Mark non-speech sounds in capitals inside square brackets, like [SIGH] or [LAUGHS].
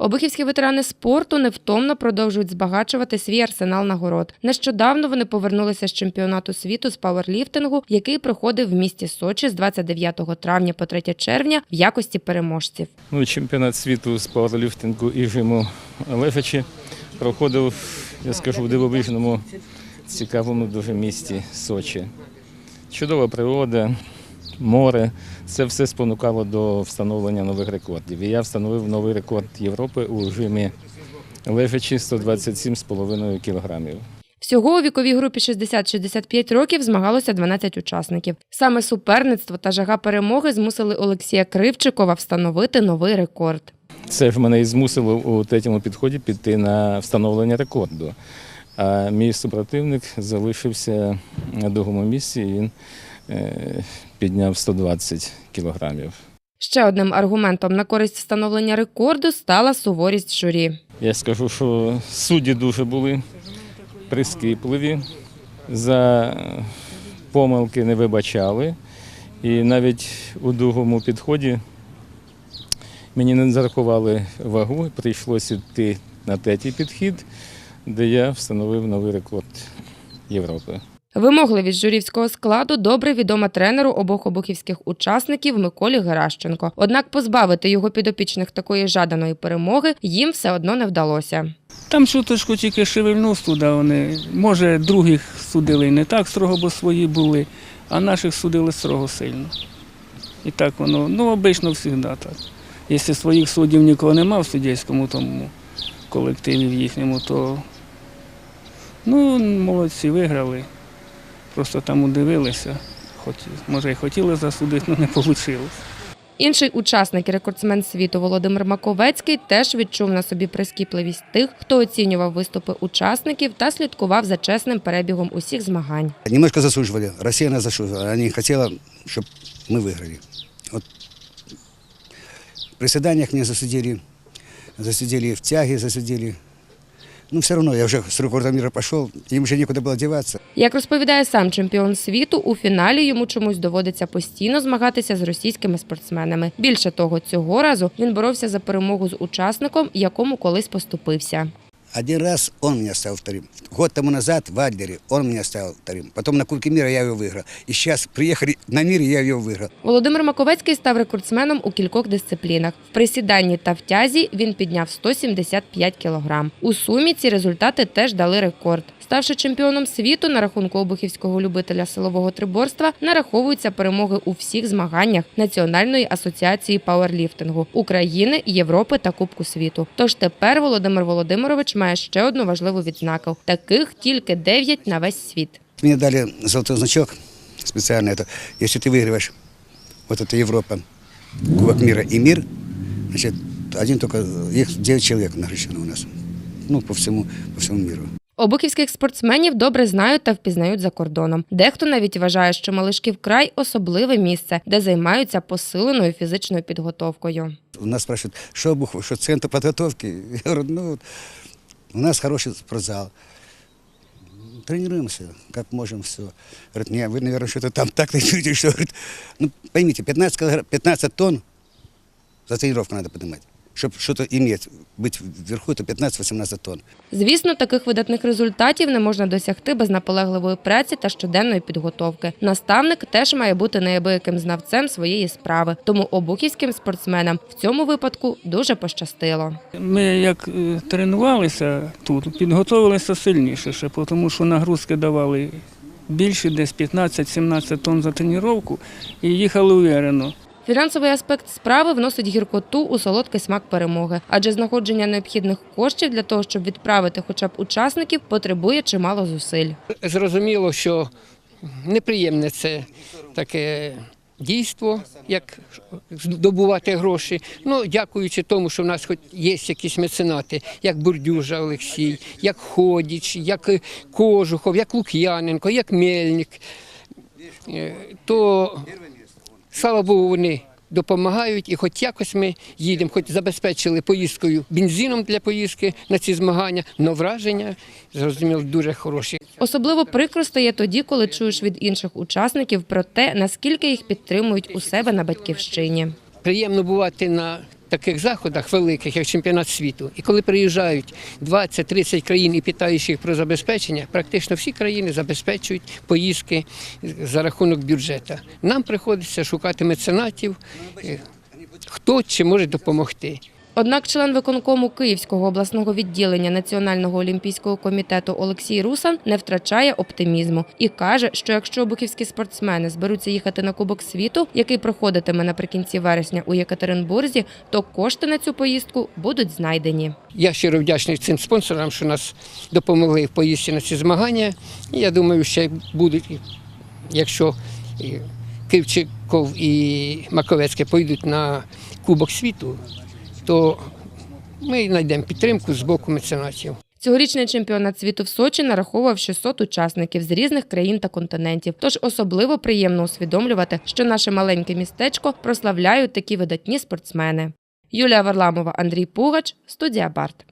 Обихівські ветерани спорту невтомно продовжують збагачувати свій арсенал нагород. Нещодавно вони повернулися з чемпіонату світу з пауерліфтингу, який проходив в місті Сочі з 29 травня по 3 червня в якості переможців. Ну, чемпіонат світу з пауерліфтингу і жиму лежачі проходив, я скажу, в дивовижному, цікавому дуже місті Сочі. Чудова природа, море. Це все спонукало до встановлення нових рекордів. І я встановив новий рекорд Європи у жимі лежачі 127,5 кілограмів. Всього у віковій групі 60-65 років змагалося 12 учасників. Саме суперництво та жага перемоги змусили Олексія Кривчикова встановити новий рекорд. Це ж мене і змусило у третьому підході піти на встановлення рекорду. А мій супротивник залишився на другому місці, і він е, підняв 120 кілограмів. Ще одним аргументом на користь встановлення рекорду стала суворість журі. Я скажу, що судді дуже були прискіпливі, за помилки не вибачали. І навіть у другому підході мені не зарахували вагу, прийшлося йти на третій підхід, де я встановив новий рекорд Європи. Вимогливість журівського складу добре відома тренеру обох обухівських учасників Миколі Геращенко. Однак позбавити його підопічних такої жаданої перемоги їм все одно не вдалося. Там чуточку тільки шевельнув туди вони. Може, других судили не так строго, бо свої були, а наших судили строго сильно. І так воно, ну, обично завжди так. Якщо своїх суддів нікого нема в суддівському тому колективі в їхньому, то ну, молодці виграли Просто там удивилися. Хоч, може, і хотіли засудити, але не вийшло. Інший учасник і рекордсмен світу Володимир Маковецький теж відчув на собі прискіпливість тих, хто оцінював виступи учасників та слідкував за чесним перебігом усіх змагань. Немножко заслуживали. Россия нас заслуживала. Они хотела, чтобы мы выиграли. Вот в приседаниях меня засудили, засудили в тяге, засудили. Ну, все равно, я уже с рекордом мира пошел, им уже некуда было деваться. Як розповідає сам чемпіон світу, у фіналі йому чомусь доводиться постійно змагатися з російськими спортсменами. Більше того, цього разу він боровся за перемогу з учасником, якому колись поступився. Один раз он меня ставил вторым. Год тому назад в Адлере он меня ставил вторым. Потом на Кубке мира я его выиграл. И сейчас приехали на мире, я его выиграл. Володимир Маковецький став рекордсменом у кількох дисциплінах. В присіданні та в тязі він підняв 175 кілограм. У сумі ці результати теж дали рекорд. Ставши чемпіоном світу на рахунку обухівського любителя силового триборства, нараховуються перемоги у всіх змаганнях Національної асоціації пауерліфтингу України, Європи та Кубку світу. Тож тепер Володимир Володимирович має ще одну важливу відзнаку: таких тільки 9 на весь світ. Мне дали золотой значок специально. Это, если ты выигрываешь вот это Европа, Кубок мира и мир, значит, один только, их 9 человек награждено у нас. Ну, по всему, по всему миру. Обухівських спортсменів добре знають та впізнають за кордоном. Дехто навіть вважає, що Малишків край особливе місце, де займаються посиленою фізичною підготовкою. У нас спрашивают, что Бухов, что центр подготовки? [LAUGHS] Я говорю, ну, у нас хороший спортзал. Тренируемся, как можем, все. Говорит, не, вы, наверное, что-то там так видите, что, говорит, ну, поймите, 15, килограмм- 15 тонн за тренировку надо поднимать. Чтобы что-то иметь, быть вверху, это 15-18 тонн. Звісно, таких видатних результатів не можна досягти без наполегливої праці та щоденної підготовки. Наставник теж має бути неабияким знавцем своєї справи. Тому обухівським спортсменам в цьому випадку дуже пощастило. Ми як е, тренувалися тут, підготувалися сильніше, ще, тому що нагрузки давали більше, десь 15-17 тонн за тренування і їхали уверено. Фінансовий аспект справи вносить гіркоту у солодкий смак перемоги, адже знаходження необхідних коштів для того, щоб відправити хоча б учасників, потребує чимало зусиль. Зрозуміло, що неприємне це таке дійство, як здобувати гроші. Ну, дякуючи тому, що в нас хоч є якісь меценати, як Бурдюжа Олексій, як Ходіч, як Кожухов, як Лук'яненко, як Мельник, е, то слава Богу, вони допомагають, і хоч якось ми їдемо, хоч забезпечили поїздкою бензином для поїздки на ці змагання, але враження зрозуміло дуже хороші. Особливо прикро стає тоді, коли чуєш від інших учасників про те, наскільки їх підтримують у себе на батьківщині. Приємно бувати на таких заходах великих, як чемпіонат світу, і коли приїжджають 20-30 країн і питають їх про забезпечення, практично всі країни забезпечують поїздки за рахунок бюджету. Нам приходиться шукати меценатів, е, хто чи може допомогти. Однак член виконкому Київського обласного відділення Національного олімпійського комітету Олексій Русан не втрачає оптимізму і каже, що якщо бухівські спортсмени зберуться їхати на Кубок світу, який проходитиме наприкінці вересня у Єкатеринбурзі, то кошти на цю поїздку будуть знайдені. Я щиро вдячний цим спонсорам, що нас допомогли в поїздці на ці змагання. Я думаю, ще будуть, якщо Кивчиков і Маковецьке поїдуть на Кубок світу, то ми знайдемо підтримку з боку меценатів. Цьогорічний чемпіонат світу в Сочі нараховував 600 учасників з різних країн та континентів. Тож особливо приємно усвідомлювати, що наше маленьке містечко прославляють такі видатні спортсмени. Юлія Варламова, Андрій Пугач, студія Барт.